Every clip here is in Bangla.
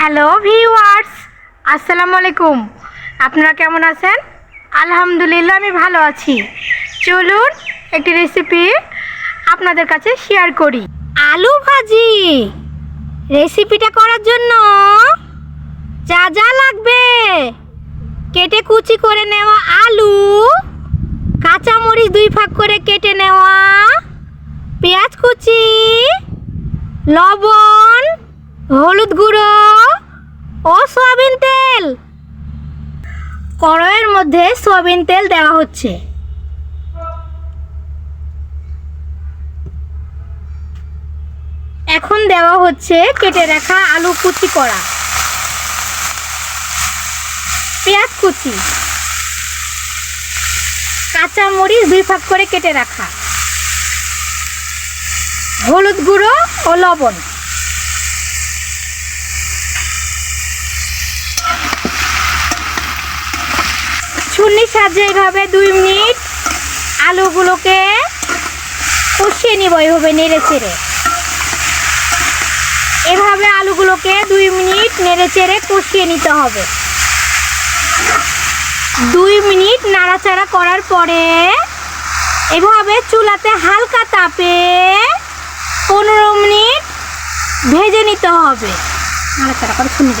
হ্যালো ভিউয়ার্স আসসালামু আলাইকুম আপনারা কেমন আছেন? আলহামদুলিল্লাহ, আমি ভালো আছি। চলুন একটি রেসিপি আপনাদের কাছে শেয়ার করি। আলু ভাজি। রেসিপিটা করার জন্য যা যা লাগবে, কেটে কুচি করে নেওয়া আলু, কাঁচামরিচ দুই ভাগ করে কেটে নেওয়া পেঁয়াজ কুচি, লবণ, হলুদ গুঁড়ো সয়াবিন তেল। কড়াইয়ের মধ্যে সয়াবিন তেল দেওয়া হচ্ছে। এখন দেওয়া হচ্ছে কেটে রাখা আলু কুচি করা। পেঁয়াজ কুচি। কাঁচা মরিচ দুই ভাগ করে কেটে রাখা। হলুদ গুঁড়ো ও লবণ। ছুন্নির সাহায্যে এইভাবে দুই মিনিট আলুগুলোকে কষিয়ে নিব এইভাবে নেড়ে চেড়ে। এভাবে আলুগুলোকে দুই মিনিট নেড়ে চেড়ে কষিয়ে নিতে হবে। দুই মিনিট নাড়াচাড়া করার পরে এভাবে চুলাতে হালকা তাপে পনেরো মিনিট ভেজে নিতে হবে। নাড়াচাড়া করে ছুন্নি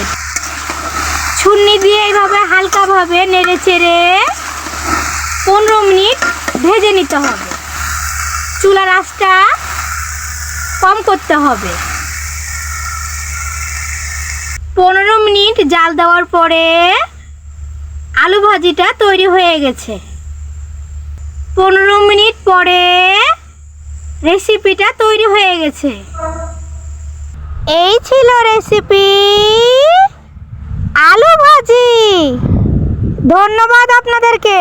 দিয়ে দিয়ে এইভাবে হালকাভাবে নেড়ে চেড়ে পনেরো মিনিট ভেজে নিতে হবে। চুলার আঁচটা কম করতে হবে। পনেরো মিনিট জাল দেওয়ার পরে আলু ভাজিটা তৈরি হয়ে গেছে। পনেরো মিনিট পরে রেসিপিটা তৈরি হয়ে গেছে। এই ছিল রেসিপি আলু ভাজি ধন্যবাদ আপনাদেরকে